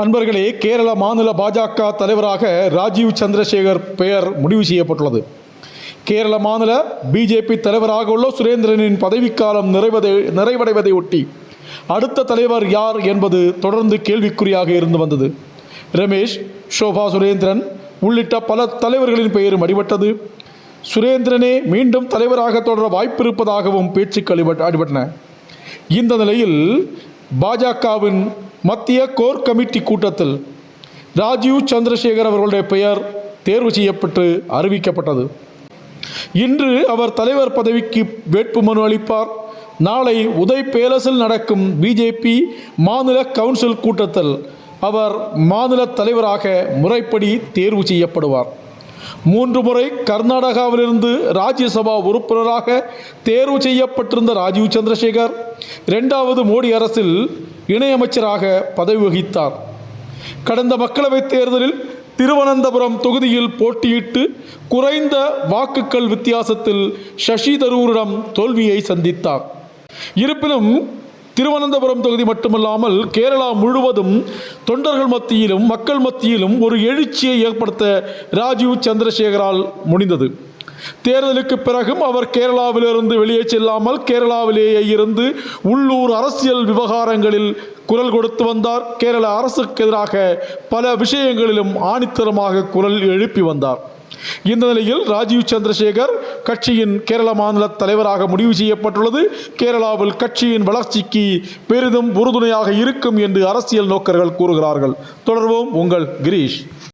அன்பர்களே கேரள மாநில பாஜக தலைவராக ராஜீவ் சந்திரசேகர் பெயர் முடிவு செய்யப்பட்டுள்ளது. கேரள மாநில பிஜேபி தலைவராக உள்ள சுரேந்திரனின் பதவிக்காலம் நிறைவதை நிறைவடைவதை ஒட்டி அடுத்த தலைவர் யார் என்பது தொடர்ந்து கேள்விக்குறியாக இருந்து வந்தது. ரமேஷ் ஷோபா சுரேந்திரன் உள்ளிட்ட பல தலைவர்களின் பெயரும் அடிபட்டது. சுரேந்திரனே மீண்டும் தலைவராக தொடர வாய்ப்பிருப்பதாகவும் பேச்சுக்கள் அடிபட்டன. இந்த நிலையில் பாஜகவின் மத்திய கோர் கமிட்டி கூட்டத்தில் ராஜீவ் சந்திரசேகர் அவர்களுடைய பெயர் தேர்வு செய்யப்பட்டு அறிவிக்கப்பட்டது. இன்று அவர் தலைவர் பதவிக்கு வேட்புமனு அளிப்பார். நாளை உதய் பேலஸில் நடக்கும் பிஜேபி மாநில கவுன்சில் கூட்டத்தில் அவர் மாநில தலைவராக முறைப்படி தேர்வு செய்யப்படுவார். மூன்று முறை கர்நாடகாவிலிருந்து ராஜ்யசபா உறுப்பினராக தேர்வு செய்யப்பட்டிருந்த ராஜீவ் சந்திரசேகர் இரண்டாவது மோடி அரசில் இணையமைச்சராக பதவி வகித்தார். கடந்த மக்களவைத் தேர்தலில் திருவனந்தபுரம் தொகுதியில் போட்டியிட்டு குறைந்த வாக்குகள் வித்தியாசத்தில் சசி தரூரிடம் தோல்வியை சந்தித்தார். இருப்பினும் திருவனந்தபுரம் தொகுதி மட்டுமல்லாமல் கேரளா முழுவதும் தொண்டர்கள் மத்தியிலும் மக்கள் மத்தியிலும் ஒரு எழுச்சியை ஏற்படுத்த ராஜீவ் சந்திரசேகரால் முடிந்தது. தேர்தலுக்கு பிறகும் அவர் கேரளாவிலிருந்து வெளியே செல்லாமல் கேரளாவிலேயே இருந்து உள்ளூர் அரசியல் விவகாரங்களில் குரல் கொடுத்து வந்தார். கேரள அரசுக்கு எதிராக பல விஷயங்களிலும் ஆணித்தரமாக குரல் எழுப்பி வந்தார். இந்த நிலையில் ராஜீவ் சந்திரசேகர் கட்சியின் கேரள மாநில தலைவராக முடிவு செய்யப்பட்டுள்ளது. கேரளாவில் கட்சியின் வளர்ச்சிக்கு பெரிதும் உறுதுணையாக இருக்கும் என்று அரசியல் நோக்கர்கள் கூறுகிறார்கள். தொடர்வோம் உங்கள் கிரீஷ்.